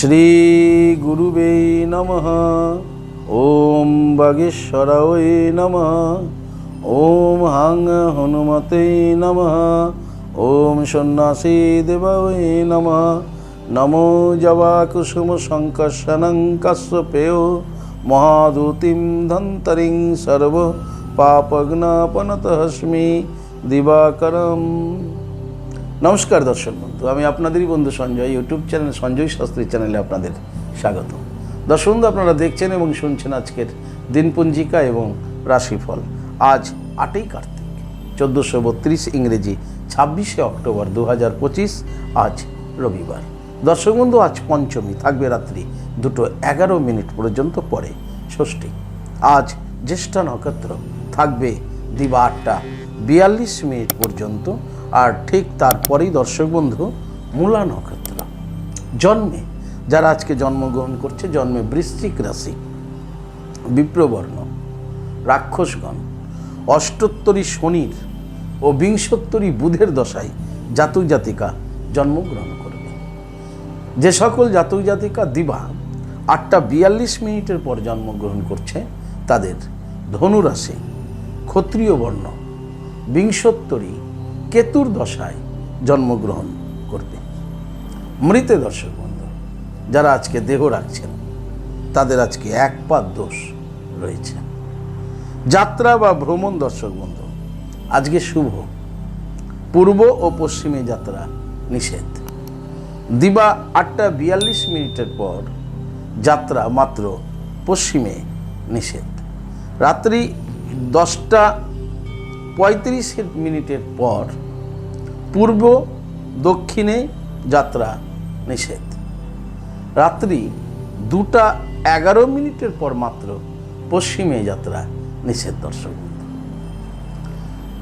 শ্রীগুরুবে নমঃ। ওম বাগেশ্বরায় নমঃ। ওম হাং হনুমতে নমঃ। ওম সন্ন্যাসী দেবায় নমঃ। নমো জবা কুসুম শঙ্কর্ষণং কাশ্যপেয়। মহাদূতিম ধন্তরিং সর্ব পাপগ্নাপনতহস্মি দিবাকরম। নমস্কার দর্শক বন্ধু, আমি আপনাদেরই বন্ধু সঞ্জয়, ইউটিউব চ্যানেল, সঞ্জয় শাস্ত্রী চ্যানেলে আপনাদের স্বাগত। দর্শক বন্ধু, আপনারা দেখছেন এবং শুনছেন আজকের দিনপঞ্জিকা এবং রাশিফল। আজ আটই কার্তিক, চোদ্দোশো বত্রিশ ইংরেজি, ছাব্বিশে অক্টোবর দু হাজার পঁচিশ, আজ রবিবার। দর্শক বন্ধু, আজ পঞ্চমী, থাকবে রাত্রি দুটো এগারো মিনিট পর্যন্ত পরে ষষ্ঠী। আজ জ্যেষ্ঠা নক্ষত্র, থাকবে দিবা আটটা বিয়াল্লিশ মিনিট পর্যন্ত আর ঠিক তারপরেই দর্শক বন্ধু, মূলা নক্ষত্র। জন্মে, যারা আজকে জন্মগ্রহণ করছে, জন্মে বৃশ্চিক রাশি, বিপ্রবর্ণ, রাক্ষসগণ, অষ্টোত্তরী শনির ও বিংশোত্তরী বুধের দশায় জাতক জাতিকা জন্মগ্রহণ করবে। যে সকল জাতক জাতিকা দিবা আটটা বিয়াল্লিশ মিনিটের পর জন্মগ্রহণ করছে, তাদের ধনুরাশি, ক্ষত্রিয় বর্ণ, বিংশোত্তরী কেতুর দশায় জন্মগ্রহণ করবে। মৃতে দর্শক বন্ধু, যারা আজকে দেহ রাখছেন, তাদের আজকে এক পাত দোষ রয়েছে। যাত্রা বা ভ্রমণ দর্শক বন্ধু, আজকে শুভ। পূর্ব ও পশ্চিমে যাত্রা নিষেধ। দিবা আটটা বিয়াল্লিশ মিনিটের পর যাত্রা মাত্র পশ্চিমে নিষেধ। রাত্রি দশটা পঁয়ত্রিশ মিনিটের পর পূর্ব দক্ষিণে যাত্রা নিষেধ। রাত্রি দুটা এগারো মিনিটের পর মাত্র পশ্চিমে যাত্রা নিষেধ দর্শক।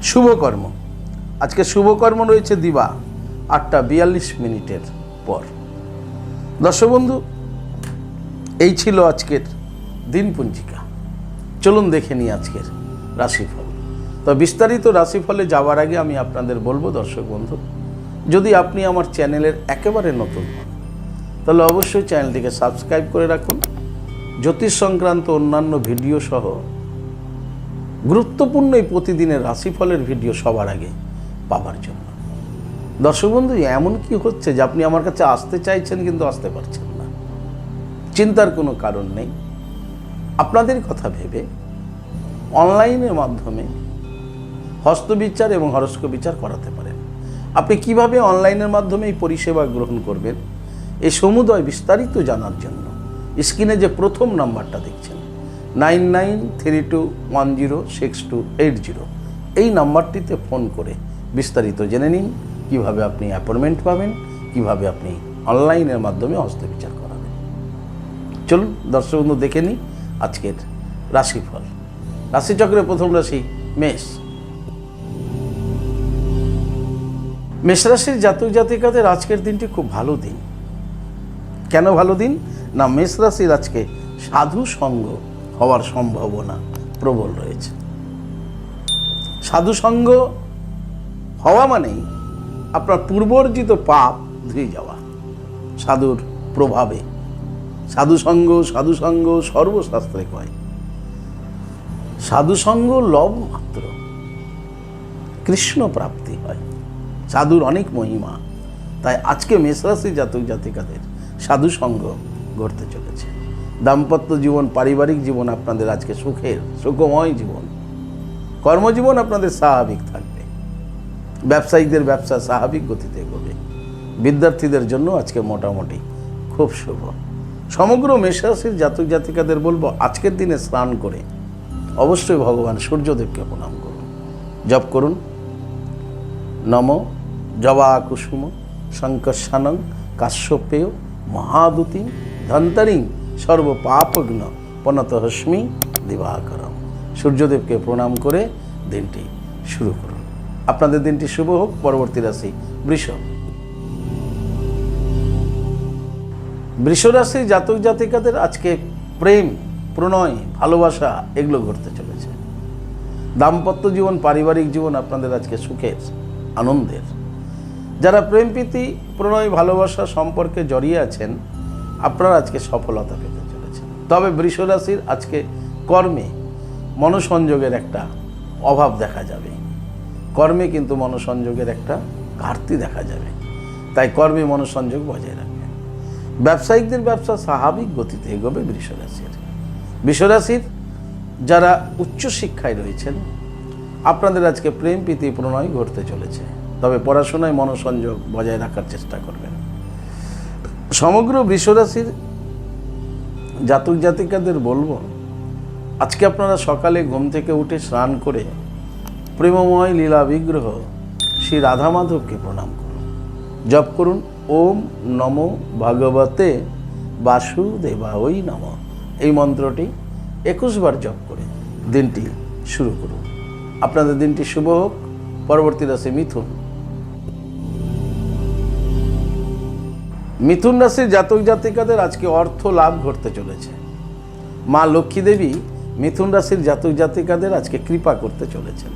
শুভকর্ম। আজকে শুভকর্ম রয়েছে দিবা আটটা বিয়াল্লিশ মিনিটের পর। দর্শক বন্ধু, এই ছিল আজকের দিনপঞ্জিকা। চলুন দেখে নিই আজকের রাশিফল। তো বিস্তারিত রাশিফলে যাওয়ার আগে আমি আপনাদের বলব, দর্শক বন্ধু, যদি আপনি আমার চ্যানেলের একেবারে নতুন হন, তাহলে অবশ্যই চ্যানেলটিকে সাবস্ক্রাইব করে রাখুন। জ্যোতিষ সংক্রান্ত অন্যান্য ভিডিও সহ গুরুত্বপূর্ণ এই প্রতিদিনের রাশিফলের ভিডিও সবার আগে পাবার জন্য। দর্শক বন্ধু, এমন কি হচ্ছে যে আপনি আমার কাছে আসতে চাইছেন কিন্তু আসতে পারছেন না? চিন্তার কোনো কারণ নেই। আপনাদের কথা ভেবে, অনলাইনের মাধ্যমে হস্তবিচার এবং হরস্ক বিচার করাতে পারেন আপনি কীভাবে অনলাইনের মাধ্যমে এই পরিষেবা গ্রহণ করবেন? এই সমুদয় বিস্তারিত জানার জন্য স্ক্রিনে যে প্রথম নাম্বারটা দেখছেন, nine nine three two one zero six two eight zero. এই নাম্বারটিতে ফোন করে বিস্তারিত জেনে নিন, কীভাবে আপনি অ্যাপয়েন্টমেন্ট পাবেন, কীভাবে আপনি অনলাইনের মাধ্যমে হস্তবিচার করাবেন। চলুন, দর্শক বন্ধু, দেখে নিই আজকের রাশিফল। রাশিচক্রের প্রথম রাশি মেষ। মেষ রাশির জাতক জাতিকাদের আজকের দিনটি খুব ভালো দিন। কেন ভালো দিন? না মেষরাশির আজকে সাধু সঙ্গ হওয়ার সম্ভাবনা প্রবল রয়েছে। সাধু সঙ্গ হওয়া মানেই আপনার পূর্বর্জিত পাপ ধুয়ে যাওয়া, সাধুর প্রভাবে। সাধু সঙ্গ সাধু সঙ্গ সর্বশাস্ত্রে কয়। সাধু সঙ্গ লব মাত্র, কৃষ্ণ প্রাপ্তি। সাধুর অনেক মহিমা। তাই আজকে মেষরাশি জাতক জাতিকাদের সাধু সঙ্গ ঘটতে চলেছে। দাম্পত্য জীবন, পারিবারিক জীবন আপনাদের আজকে সুখের, সুখময় জীবন। কর্মজীবন আপনাদের স্বাভাবিক থাকবে। ব্যবসায়িকদের ব্যবসা স্বাভাবিক গতিতে এগোবে বিদ্যার্থীদের জন্য আজকে মোটামুটি খুব শুভ। সমগ্র মেষরাশির জাতক জাতিকাদের বলব, আজকের দিনে স্নান করে অবশ্যই ভগবান সূর্যদেবকে প্রণাম করুন। জপ করুন। নম জবা কুসুম শঙ্কর্ষানং কাশ্যপেয়, মহাদুতি, ধন্তরিং সর্বপাপগ্ন পনতহস্মি, দিবাকরম। সূর্যদেবকে প্রণাম করে দিনটি শুরু করুন। আপনাদের দিনটি শুভ হোক। পরবর্তী রাশি বৃষ। বৃষরাশির জাতক জাতিকাদের আজকে প্রেম, প্রণয়, ভালোবাসা এগুলো ঘটতে চলেছে। দাম্পত্য জীবন, পারিবারিক জীবন আপনাদের আজকে সুখের, আনন্দের। যারা প্রেম, প্রীতি, প্রণয়, ভালোবাসা সম্পর্কে জড়িয়ে আছেন, আপনারা আজকে সফলতা পেতে চলেছেন। তবে বৃষরাশির আজকে কর্মে মনসংযোগের একটা অভাব দেখা যাবে। কর্মে কিন্তু মনসংযোগের একটা ঘাটতি দেখা যাবে। তাই কর্মে মনসংযোগ বজায় রাখবেন। ব্যবসায়িকদের ব্যবসা স্বাভাবিক গতিতে এগোবে বৃষরাশির বৃষরাশির যারা উচ্চশিক্ষায় রয়েছেন, আপনাদের আজকে প্রেম, প্রীতি, প্রণয় ঘটতে চলেছে। তবে পড়াশোনায় মনসংযোগ বজায় রাখার চেষ্টা করবেন। সমগ্র বৃষরাশির জাতক জাতিকাদের বলব, আজকে আপনারা সকালে ঘুম থেকে উঠে স্নান করে প্রেমময় লীলা বিগ্রহ শ্রী রাধা মাধবকে প্রণাম করুন। জপ করুন, ওম নম ভাগবতে বাসুদেবা ওই নম। এই মন্ত্রটি একুশবার জপ করে দিনটি শুরু করুন। আপনাদের দিনটি শুভ হোক, পরবর্তী রাশি মিথুন। মিথুন রাশির জাতক জাতিকাদের আজকে অর্থ লাভ ঘটতে চলেছে। মা লক্ষ্মী দেবী মিথুন রাশির জাতক জাতিকাদের আজকে কৃপা করতে চলেছেন।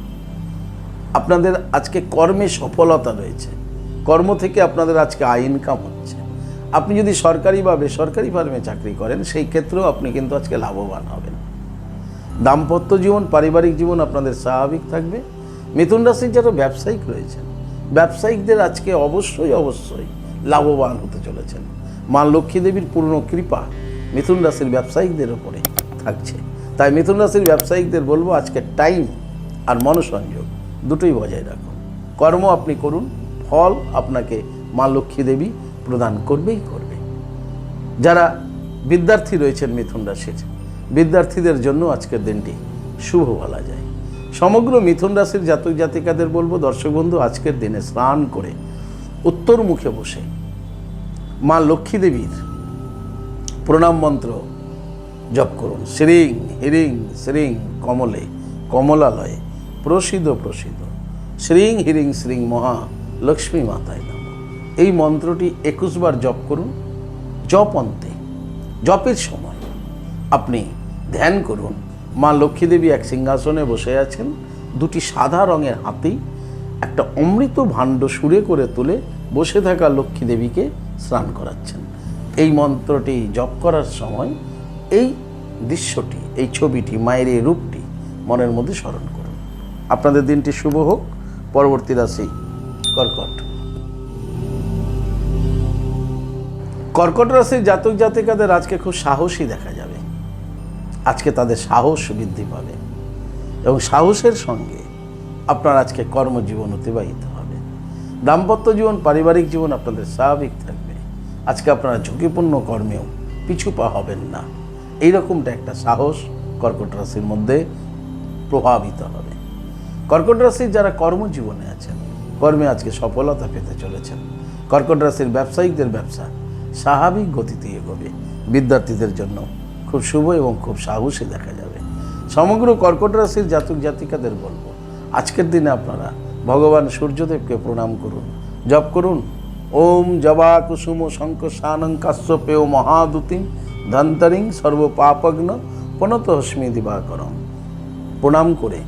আপনাদের আজকে কর্মে সফলতা রয়েছে। কর্ম থেকে আপনাদের আজকে আয় ইনকাম হচ্ছে। আপনি যদি সরকারি বা বেসরকারি ফার্মে চাকরি করেন, সেই ক্ষেত্রেও আপনি কিন্তু আজকে লাভবান হবেন। দাম্পত্য জীবন, পারিবারিক জীবন আপনাদের স্বাভাবিক থাকবে। মিথুন রাশির যারা ব্যবসায়িক রয়েছেন, ব্যবসায়িকদের আজকে অবশ্যই অবশ্যই লাভবান হতে চলেছেন। মা লক্ষ্মী দেবীর পূর্ণ কৃপা মিথুন রাশির ব্যবসায়িকদের ওপরে থাকছে। তাই মিথুন রাশির ব্যবসায়িকদের বলব, আজকে টাইম আর মনসংযোগ দুটোই বজায় রাখুন কর্ম আপনি করুন, ফল আপনাকে মা লক্ষ্মী দেবী প্রদান করবেই করবে। যারা বিদ্যার্থী রয়েছেন মিথুন রাশির, বিদ্যার্থীদের জন্য আজকের দিনটি শুভ বলা যায়। সমগ্র মিথুন রাশির জাতক জাতিকাদের বলব, দর্শক বন্ধু, আজকের দিনে স্নান করে উত্তর মুখে বসে। মা লক্ষ্মী দেবীর প্রণাম মন্ত্র জপ করুন। শ্রীং হিরিং শ্রীং কমলে, কমলালয়ে, প্রসিদ্ধ প্রসিদ্ধ। শ্রীং হিরিং শ্রীং মহা লক্ষ্মী মাতায় নাম। এই মন্ত্রটি একুশবার জপ করুন। জপ অন্তে, জপের সময় আপনি ধ্যান করুন। মা লক্ষ্মী দেবী এক সিংহাসনে বসে আছেন। দুটি সাদা রঙের হাতি একটা অমৃত ভাণ্ড সুরে করে তুলে বসে থাকা লক্ষ্মী দেবীকে স্নান করাচ্ছেন। এই মন্ত্রটি জপ করার সময় এই দৃশ্যটি, এই ছবিটি, মায়ের এই রূপটি মনের মধ্যে স্মরণ করুন। আপনাদের দিনটি শুভ হোক। পরবর্তী রাশি, কর্কট। কর্কট রাশির জাতক জাতিকাদের আজকে খুব সাহসী দেখা যাবে। আজকে তাদের সাহস বৃদ্ধি পাবে। এবং সাহসের সঙ্গে আপনার আজকে কর্মজীবন অতিবাহিত হবে। দাম্পত্য জীবন, পারিবারিক জীবন আপনাদের স্বাভাবিক থাকবে। আজকে আপনারা ঝুঁকিপূর্ণ কর্মেও পিছু পা হবেন না। এইরকমটা একটা সাহস কর্কট রাশির মধ্যে প্রভাবিত হবে। কর্কট রাশির যারা কর্মজীবনে আছেন, কর্মে আজকে সফলতা পেতে চলেছেন। কর্কট রাশির ব্যবসায়িকদের ব্যবসা স্বাভাবিক গতিতে এগোবে। বিদ্যার্থীদের জন্য খুব শুভ এবং খুব সাহসী দেখা যাবে। সমগ্র কর্কট রাশির জাতক জাতিকাদের বলব আজকের দিনে আপনারা ভগবান সূর্যদেবকে প্রণাম করুন, জপ করুন। ওম জবা কুসুম শঙ্খ সানং কাশ্যপেয় মহাদুতিম ধন্তরিং সর্বপাপগ্ন পনত হস্মি দিবাকরম প্রণাম করে,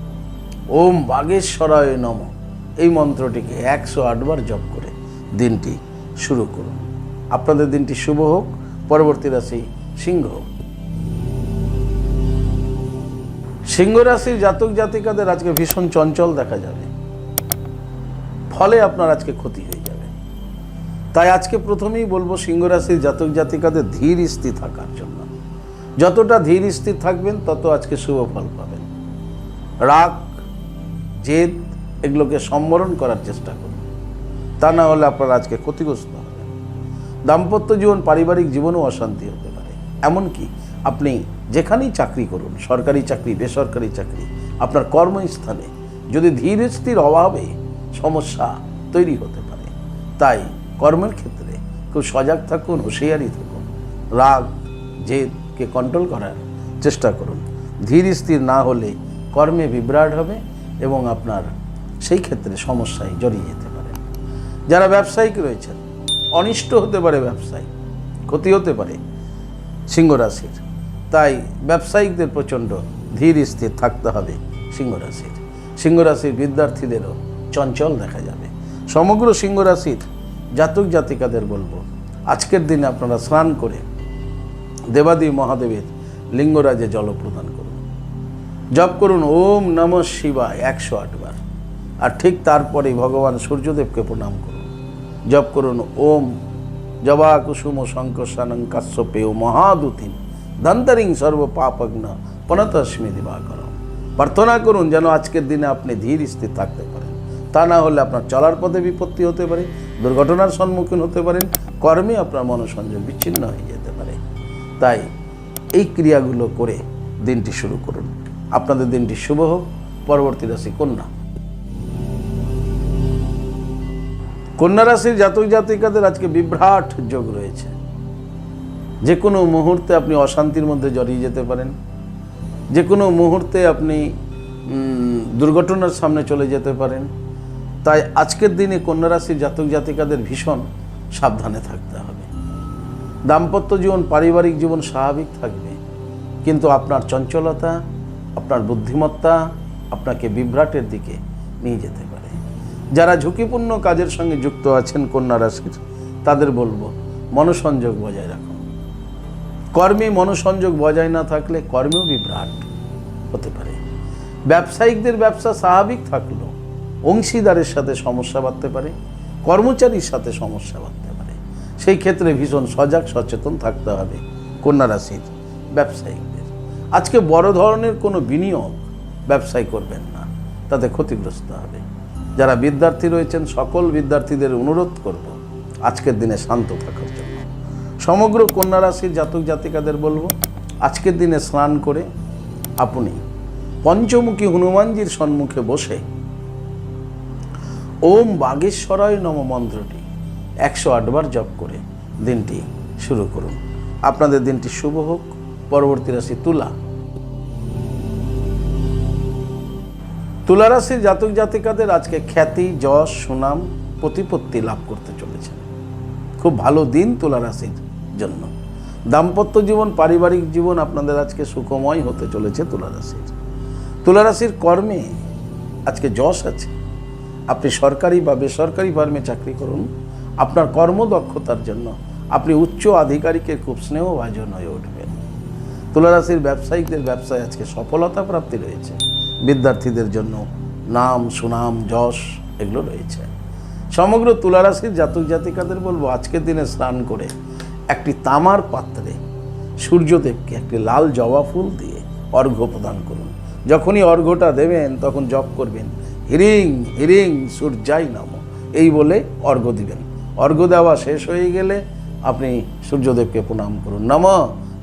ওম বাগেশ্বরায় নম। এই মন্ত্রটিকে একশো আটবার জপ করে দিনটি শুরু করুন। আপনাদের দিনটি শুভ হোক, পরবর্তী রাশি সিংহ সিংহ রাশির জাতক জাতিকাদের আজকে ভীষণ চঞ্চল দেখা যাবে। ফলে আপনার আজকে ক্ষতি হয়ে যাবে। তাই আজকে প্রথমেই বলব সিংহ রাশির জাতক জাতিকাদের ধীর স্থির থাকার জন্য। যতটা ধীর স্থির থাকবেন, তত আজকে শুভ ফল পাবেন। রাগ, জেদ এগুলোকে সম্বরণ করার চেষ্টা করুন। তা না হলে আপনারা আজকে ক্ষতিগ্রস্ত হবেন। দাম্পত্য জীবন, পারিবারিক জীবনেও অশান্তি হতে পারে। এমনকি আপনি যেখানেই চাকরি করুন, সরকারি চাকরি, বেসরকারি চাকরি, আপনার কর্মস্থানে যদি ধীর স্থির অভাবে সমস্যা তৈরি হতে পারে, তাই কর্মের ক্ষেত্রে খুব সজাগ থাকুন, হুঁশিয়ারি থাকুন, রাগ, জেদকে কন্ট্রোল করার চেষ্টা করুন। ধীর স্থির না হলে কর্মে বিভ্রাট হবে এবং আপনার সেই ক্ষেত্রে সমস্যায় জড়িয়ে যেতে পারে। যারা ব্যবসায়িক রয়েছেন, অনিষ্ট হতে পারে ব্যবসায়ী, ক্ষতি হতে পারে সিংহ রাশির তাই ব্যবসায়িকদের প্রচণ্ড ধীর স্থির থাকতে হবে সিংহ রাশির সিংহ রাশির বিদ্যার্থীদেরও চঞ্চল দেখা যাবে। সমগ্র সিংহ রাশির জাতক জাতিকাদের বলব, আজকের দিনে আপনারা স্নান করে দেবাদি মহাদেবের লিঙ্গরাজে জল প্রদান করুন। জপ করুন, ওম নম শিবায় একশো আটবার আর ঠিক তারপরে ভগবান সূর্যদেবকে প্রণাম করুন। জপ করুন, ওম জবা কুসুম শঙ্কসানং কাশ্যপেয় মহাদুতিম দন্তরিং সর্ব পাপগ্ন পনতস্মি দিবাকর প্রার্থনা করুন যেন আজকের দিনে আপনি ধীর স্থির থাকতে পারেন তা না হলে আপনার চলার পথে বিপত্তি হতে পারে দুর্ঘটনার সম্মুখীন হতে পারেন কর্মে আপনার মনোসংযোগ বিচ্ছিন্ন হয়ে যেতে পারে তাই এই ক্রিয়াগুলো করে দিনটি শুরু করুন। আপনাদের দিনটি শুভ হোক, পরবর্তী রাশি কন্যা। কন্যা রাশির জাতক জাতিকাদের আজকে বিভ্রাট যোগ রয়েছে। যে কোনো মুহূর্তে আপনি অশান্তির মধ্যে জড়িয়ে যেতে পারেন। যে কোনো মুহূর্তে আপনি দুর্ঘটনার সামনে চলে যেতে পারেন। তাই আজকের দিনে কন্যা রাশির জাতক জাতিকাদের ভীষণ সাবধানে থাকতে হবে। দাম্পত্য জীবন, পারিবারিক জীবন স্বাভাবিক থাকবে। কিন্তু আপনার চঞ্চলতা, আপনার বুদ্ধিমত্তা আপনাকে বিভ্রাটের দিকে নিয়ে যেতে পারে। যারা ঝুঁকিপূর্ণ কাজের সঙ্গে যুক্ত আছেন কন্যা রাশির তাদের বলব, মনোসংযোগ বজায় রাখুন। কর্মে মনোসংযোগ বজায় না থাকলে কর্মেও বিভ্রাট হতে পারে। ব্যবসায়িকদের ব্যবসা স্বাভাবিক থাকলেও অংশীদারের সাথে সমস্যা বাড়তে পারে, কর্মচারীর সাথে সমস্যা বাড়তে পারে। সেই ক্ষেত্রে ভীষণ সজাগ, সচেতন থাকতে হবে কন্যা রাশির ব্যবসায়িকদের আজকে বড় ধরনের কোনো বিনিয়োগ ব্যবসায় করবেন না, তাতে ক্ষতিগ্রস্ত হবে। যারা বিদ্যার্থী রয়েছেন, সকল বিদ্যার্থীদের অনুরোধ করব, আজকের দিনে শান্ত থাকার জন্য। সমগ্র কন্যা রাশির জাতক জাতিকাদের বলব, আজকের দিনে স্নান করে আপনি পঞ্চমুখী হনুমানজির সম্মুখে বসে ওম বাগেশ্বরায় নম মন্ত্রটি একশো আটবার জপ করে দিনটি শুরু করুন। আপনাদের দিনটি শুভ হোক। পরবর্তী রাশি তুলা। তুলা রাশির জাতক জাতিকাদের আজকে খ্যাতি, যশ, সুনাম, প্রতিপত্তি লাভ করতে চলেছে খুব ভালো দিন তুলা রাশির জন্য। দাম্পত্য জীবন, পারিবারিক জীবন আপনাদের আজকে সুখময় হতে চলেছে তুলারাশির। তুলারাশির কর্মে আজকে যশ আছে। আপনি সরকারি বা বেসরকারি ফার্মে চাকরি করুন। আপনার কর্মদক্ষতার জন্য আপনি উচ্চ আধিকারিকের খুব স্নেহভাজন হয়ে উঠবেন। তুলারাশির ব্যবসায়িকদের ব্যবসায় আজকে সফলতা প্রাপ্তি রয়েছে। বিদ্যার্থীদের জন্য নাম, সুনাম, যশ এগুলো রয়েছে। সমগ্র তুলারাশির জাতক জাতিকাদের বলব, আজকের দিনে স্নান করে একটি তামার পাত্রে সূর্যদেবকে একটি লাল জবা ফুল দিয়ে অর্ঘ্য প্রদান করুন। যখনই অর্ঘ্যটা দেবেন, তখন জপ করবেন। হিরিং হিরিং সূর্যাই নম। এই বলে অর্ঘ্য দিবেন। অর্ঘ্য দেওয়া শেষ হয়ে গেলে আপনি সূর্যদেবকে প্রণাম করুন। নম।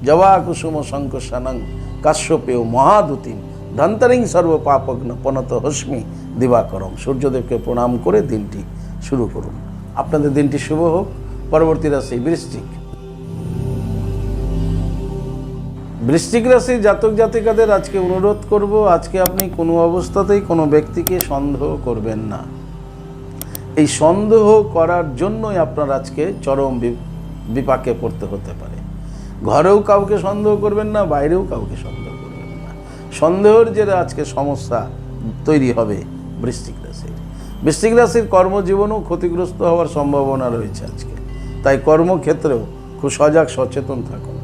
জবা কুসুম শঙ্কসানং কাশ্যপেয় মহাদুতিম ধন্তরিং সর্ব পাপগ্ন পনত হস্মি দিবাকরম সূর্যদেবকে প্রণাম করে দিনটি শুরু করুন। আপনাদের দিনটি শুভ হোক। পরবর্তী রাশি বৃশ্চিক বৃশ্চিক রাশির জাতক জাতিকাদের আজকে অনুরোধ করব, আজকে আপনি কোনো অবস্থাতেই কোনো ব্যক্তিকে সন্দেহ করবেন না। এই সন্দেহ করার জন্যই আপনার আজকে চরম বিপাকে পড়তে হতে পারে। ঘরেও কাউকে সন্দেহ করবেন না, বাইরেও কাউকে সন্দেহ করবেন না। সন্দেহের যে আজকে সমস্যা তৈরি হবে বৃশ্চিক রাশির। বৃশ্চিক রাশির কর্মজীবনেও ক্ষতিগ্রস্ত হওয়ার সম্ভাবনা রয়েছে আজকে। তাই কর্মক্ষেত্রেও খুব সজাগ সচেতন থাকুন।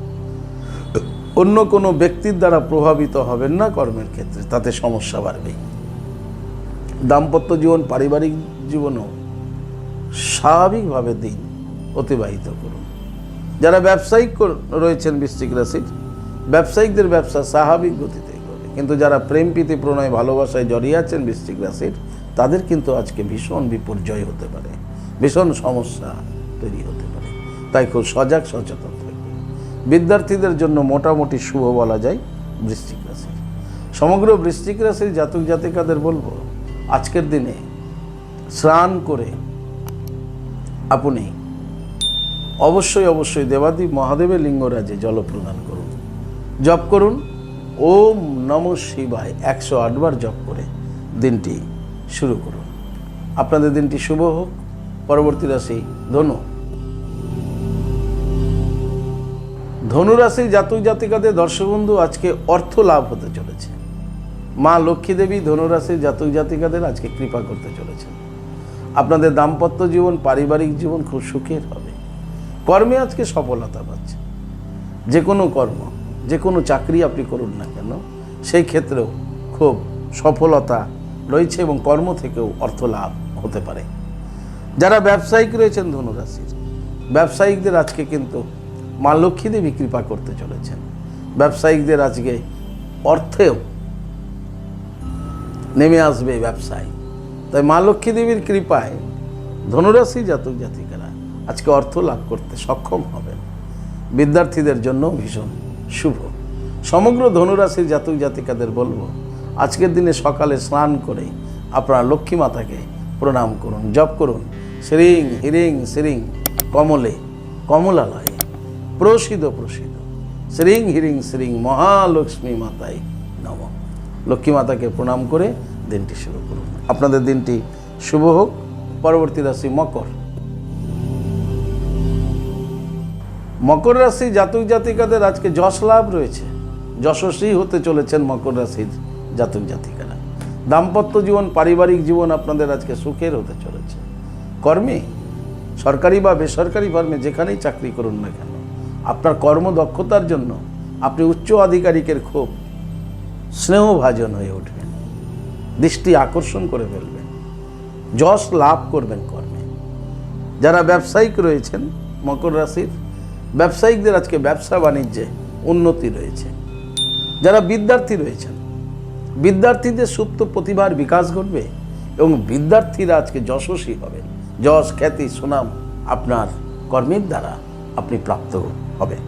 অন্য কোনো ব্যক্তির দ্বারা প্রভাবিত হবেন না কর্মের ক্ষেত্রে, তাতে সমস্যা বাড়বে দাম্পত্য জীবন, পারিবারিক জীবনও স্বাভাবিকভাবে দিন অতিবাহিত করুন। যারা ব্যবসায়িক রয়েছেন বৃশ্চিক রাশির, ব্যবসায়িকদের ব্যবসা স্বাভাবিক গতিতে করবে। কিন্তু যারা প্রেম, প্রীতি, প্রণয়, ভালোবাসায় জড়িয়ে আছেন বৃশ্চিক রাশির, তাদের কিন্তু আজকে ভীষণ বিপর্যয় হতে পারে, ভীষণ সমস্যা তৈরি হতে পারে। তাই খুব সজাগ, সচেতন। বিদ্যার্থীদের জন্য মোটামুটি শুভ বলা যায় বৃশ্চিক রাশির সমগ্র বৃশ্চিক রাশির জাতক জাতিকাদের বলব, আজকের দিনে স্নান করে আপনি অবশ্যই অবশ্যই দেবাদি মহাদেবের লিঙ্গরাজে জল প্রদান করুন। জপ করুন। ওম নম শিবায় একশো আটবার জপ করে দিনটি শুরু করুন। আপনাদের দিনটি শুভ হোক। পরবর্তী রাশি ধনু। ধনুরাশির জাতক জাতিকাদের দর্শক বন্ধু আজকে অর্থ লাভ হতে চলেছে। মা লক্ষ্মী দেবী ধনুরাশির জাতক জাতিকাদের আজকে কৃপা করতে চলেছেন। আপনাদের দাম্পত্য জীবন, পারিবারিক জীবন খুব সুখের হবে। কর্মে আজকে সফলতা পাচ্ছে। যে কোনো কর্ম, যে কোনো চাকরি আপনি করুন না কেন, সেই ক্ষেত্রেও খুব সফলতা রয়েছে এবং কর্ম থেকেও অর্থ লাভ হতে পারে। যারা ব্যবসায়িক রয়েছেন ধনুরাশির, ব্যবসায়িকদের আজকে কিন্তু মা লক্ষ্মী দেবী কৃপা করতে চলেছেন। ব্যবসায়িকদের আজকে অর্থেও নেমে আসবে ব্যবসায়। তাই মা লক্ষ্মী দেবীর কৃপায় ধনুরাশি জাতক জাতিকারা আজকে অর্থ লাভ করতে সক্ষম হবেন। বিদ্যার্থীদের জন্য ভীষণ শুভ। সমগ্র ধনুরাশির জাতক জাতিকাদের বলব, আজকের দিনে সকালে স্নান করে আপনারা লক্ষ্মী মাতাকে প্রণাম করুন, জপ করুন। শ্রীং, হিরিং, শ্রীং, কমলে, কমলালয়ে প্রসিদ্ধ প্রসিদ্ধ। শ্রীং হিরিং শ্রীং মহালক্ষ্মী মাতাই নম। লক্ষ্মী মাতাকে প্রণাম করে দিনটি শুরু করুন। আপনাদের দিনটি শুভ হোক। পরবর্তী রাশি মকর। মকর রাশি জাতক জাতিকাদের আজকে যশ লাভ রয়েছে। যশস্বী হতে চলেছেন মকর রাশির জাতক জাতিকারা। দাম্পত্য জীবন, পারিবারিক জীবন আপনাদের আজকে সুখের হতে চলেছে। কর্মে, সরকারি বা বেসরকারি ফার্মে যেখানেই চাকরি করুন না কেন আপনার কর্মদক্ষতার জন্য আপনি উচ্চ আধিকারিকের খুব স্নেহভাজন হয়ে উঠবেন, দৃষ্টি আকর্ষণ করে ফেলবেন, যশ লাভ করবেন কর্মে। যারা ব্যবসায়িক রয়েছেন, মকর রাশির, ব্যবসায়িকদের আজকে ব্যবসা বাণিজ্যে উন্নতি রয়েছে। যারা বিদ্যার্থী রয়েছেন, বিদ্যার্থীদের সুপ্ত প্রতিভার বিকাশ ঘটবে এবং বিদ্যার্থীরা আজকে যশস্বী হবেন। যশ, খ্যাতি, সুনাম আপনার কর্মের দ্বারা আপনি প্রাপ্ত হবেন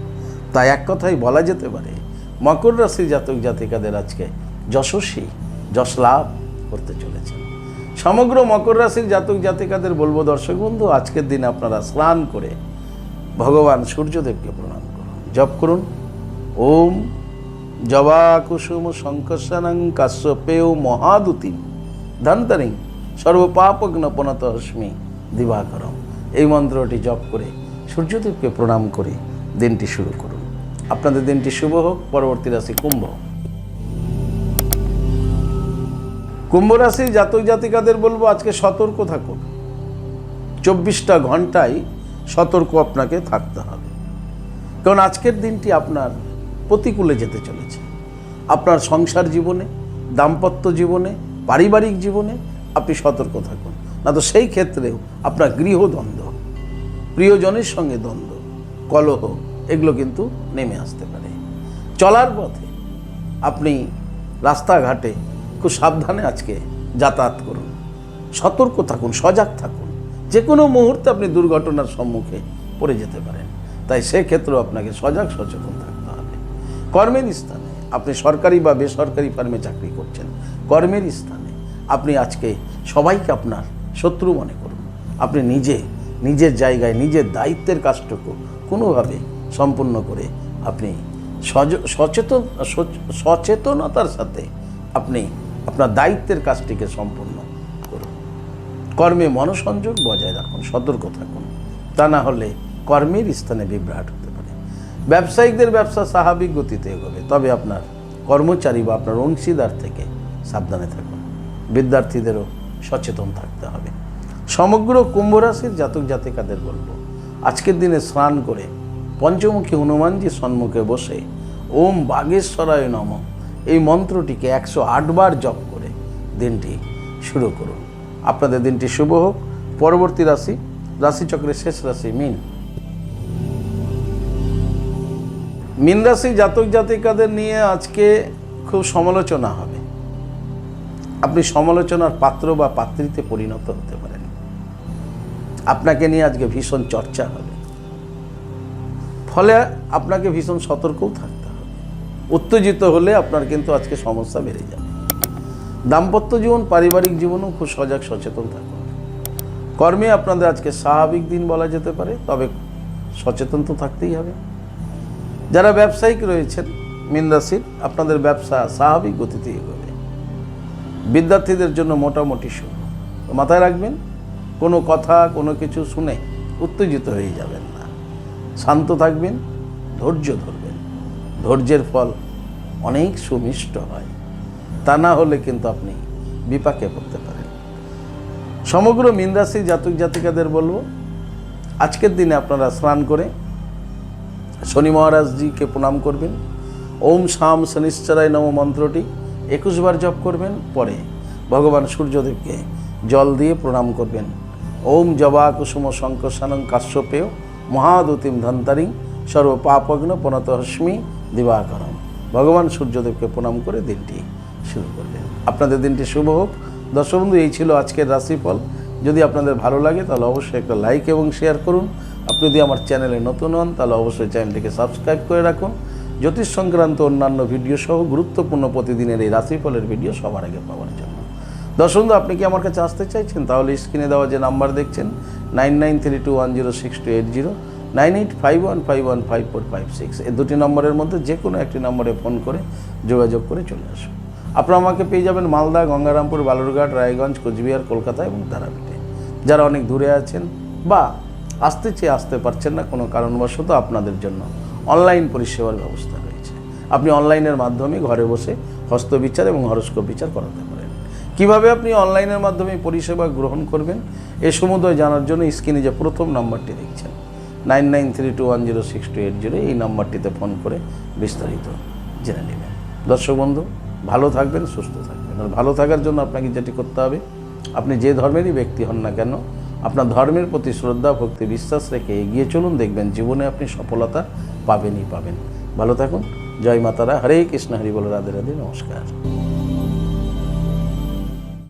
তাই এক কথাই বলা যেতে পারে, মকর রাশির জাতক জাতিকাদের আজকে যশস্বী, যশ লাভ করতে চলেছেন। সমগ্র মকর রাশির জাতক জাতিকাদের বলব, দর্শক বন্ধু, আজকের দিনে আপনারা স্নান করে ভগবান সূর্যদেবকে প্রণাম করুন, জপ করুন। ওম জবা কুসুম শঙ্কর্ষণং কাশ্যপেয় মহাদুতিম। ধন্তরিং সর্বপাপগ্ন পনত হস্মি দিবাকরম। এই মন্ত্রটি জপ করে সূর্যদেবকে প্রণাম করে দিনটি শুরু করুন। আপনাদের দিনটি শুভ হোক, পরবর্তী রাশি কুম্ভ। কুম্ভ রাশি জাতক জাতিকাদের বলব, আজকে সতর্ক থাকুন। চব্বিশটা ঘন্টায় সতর্ক আপনাকে থাকতে হবে। কারণ আজকের দিনটি আপনার প্রতিকূলে যেতে চলেছে। আপনার সংসার জীবনে, দাম্পত্য জীবনে, পারিবারিক জীবনে আপনি সতর্ক থাকুন। না তো সেই ক্ষেত্রেও আপনার গৃহদ্বন্দ্ব, প্রিয়জনের সঙ্গে দ্বন্দ্ব, কলহ এগুলো কিন্তু নেমে আসতে পারে। চলার পথে আপনি রাস্তাঘাটে খুব সাবধানে আজকে যাতায়াত করুন। সতর্ক থাকুন, সজাগ থাকুন। যে কোনো মুহূর্তে আপনি দুর্ঘটনার সম্মুখে পড়ে যেতে পারেন। তাই সেক্ষেত্রেও আপনাকে সজাগ সচেতন থাকতে হবে। কর্মের স্থানে আপনি সরকারি বা বেসরকারি ফার্মে চাকরি করছেন, কর্মের স্থানে আপনি আজকে সবাইকে আপনার শত্রু মনে করুন। আপনি নিজে, নিজের জায়গায়, নিজের দায়িত্বের কাজটুকু কোনোভাবে সম্পূর্ণ করে আপনি সচেতন সচেতনতার সাথে আপনি আপনার দায়িত্বের কাজটিকে সম্পূর্ণ করুন। কর্মে মনসংযোগ বজায় রাখুন, সতর্ক থাকুন। তা না হলে কর্মের স্থানে বিভ্রাট হতে পারে। ব্যবসায়িকদের ব্যবসা স্বাভাবিক গতিতে এগোবে, তবে আপনার কর্মচারী বা আপনার অংশীদার থেকে সাবধানে থাকুন। বিদ্যার্থীদেরও সচেতন থাকতে হবে। সমগ্র কুম্ভ রাশির জাতক জাতিকাদের বলব, আজকের দিনে স্নান করে পঞ্চমুখী হনুমানজির সম্মুখে বসে ওম বাগেশ্বরায় নম। এই মন্ত্রটিকে একশো আটবার জপ করে দিনটি শুরু করুন। আপনাদের দিনটি শুভ হোক। পরবর্তী রাশি, রাশিচক্রের শেষ রাশি মিন। মিন রাশি জাতক জাতিকাদের নিয়ে আজকে খুব সমালোচনা হবে। আপনি সমালোচনার পাত্র বা পাত্রীতে পরিণত হতে পারেন। আপনাকে নিয়ে আজকে ভীষণ চর্চা হবে। ফলে আপনাকে ভীষণ সতর্কও থাকতে হবে। উত্তেজিত হলে আপনার কিন্তু আজকে সমস্যা বেড়ে যাবে। দাম্পত্য জীবন, পারিবারিক জীবনেও খুব সজাগ, সচেতন থাকুন কর্মে আপনাদের আজকে স্বাভাবিক দিন বলা যেতে পারে, তবে সচেতন তো থাকতেই হবে। যারা ব্যবসায়িক রয়েছেন মিন রাশির আপনাদের ব্যবসা স্বাভাবিক গতিতে এগোবে। বিদ্যার্থীদের জন্য মোটামুটি শুভ মাথায় রাখবেন, কোনো কথা, কোনো কিছু শুনে উত্তেজিত হয়ে যাবেন। শান্ত থাকবেন, ধৈর্য ধরবেন। ধৈর্যের ফল অনেক সুমিষ্ট হয়। তা না হলে কিন্তু আপনি বিপাকে পড়তে পারেন। সমগ্র মিনরাশি জাতক জাতিকাদের বলব, আজকের দিনে আপনারা স্নান করে শনি মহারাজজিকে প্রণাম করবেন। ওম শাম শনিশ্চরায় নম মন্ত্রটি একুশবার জপ করবেন, পরে ভগবান সূর্যদেবকে জল দিয়ে প্রণাম করবেন। ওম জবা কুসুম শঙ্কসানং কাশ্যপেয় মহাদুতিম ধন্তারিং সর্ব পাপগ্ন পনত হস্মি দিবাকরম ভগবান সূর্যদেবকে প্রণাম করে দিনটি শুরু করলেন। আপনাদের দিনটি শুভ হোক। দর্শক বন্ধু, এই ছিল আজকের রাশিফল। যদি আপনাদের ভালো লাগে, তাহলে অবশ্যই একটা লাইক এবং শেয়ার করুন। আপনি যদি আমার চ্যানেলে নতুন হন, তাহলে অবশ্যই চ্যানেলটিকে সাবস্ক্রাইব করে রাখুন। জ্যোতিষ সংক্রান্ত অন্যান্য ভিডিও সহ গুরুত্বপূর্ণ প্রতিদিনের এই রাশিফলের ভিডিও সবার আগে পাওয়ার জন্য। দর্শক আপনি কি আমার কাছে আসতে চাইছেন? তাহলে স্ক্রিনে দেওয়া যে নাম্বার দেখছেন nine nine three two one zero six two eight zero, nine eight five one five one five four five six. এই দুটি নম্বরের মধ্যে যে কোনো একটি নম্বরে ফোন করে যোগাযোগ করে চলে আসুন। আপনারা আমাকে পেয়ে যাবেন মালদা, গঙ্গারামপুর, বালুরঘাট, রায়গঞ্জ, কোচবিহার, কলকাতা এবং তারাপীঠে যারা অনেক দূরে আছেন বা আসতে চেয়ে আসতে পারছেন না, কোনো কারণবশত আপনাদের জন্য অনলাইন পরিষেবার ব্যবস্থা রয়েছে। আপনি অনলাইনের মাধ্যমে ঘরে বসে হস্তবিচার এবং হরস্কোপ বিচার করাতে কীভাবে আপনি অনলাইনের মাধ্যমে পরিষেবা গ্রহণ করবেন, এ সমুদয় জানার জন্য স্ক্রিনে যে প্রথম নাম্বারটি দেখছেন, nine nine three two one zero six two eight zero, এই নাম্বারটিতে ফোন করে বিস্তারিত জেনে নেবেন। দর্শক বন্ধু, ভালো থাকবেন, সুস্থ থাকবেন। আর ভালো থাকার জন্য আপনাকে যেটি করতে হবে, আপনি যে ধর্মেরই ব্যক্তি হন না কেন, আপনার ধর্মের প্রতি শ্রদ্ধা, ভক্তি, বিশ্বাস রেখে এগিয়ে চলুন, দেখবেন জীবনে আপনি সফলতা পাবেনই পাবেন। ভালো থাকুন, জয় মাতারা, হরে কৃষ্ণ, হরি বল, রাধে রাধে, নমস্কার।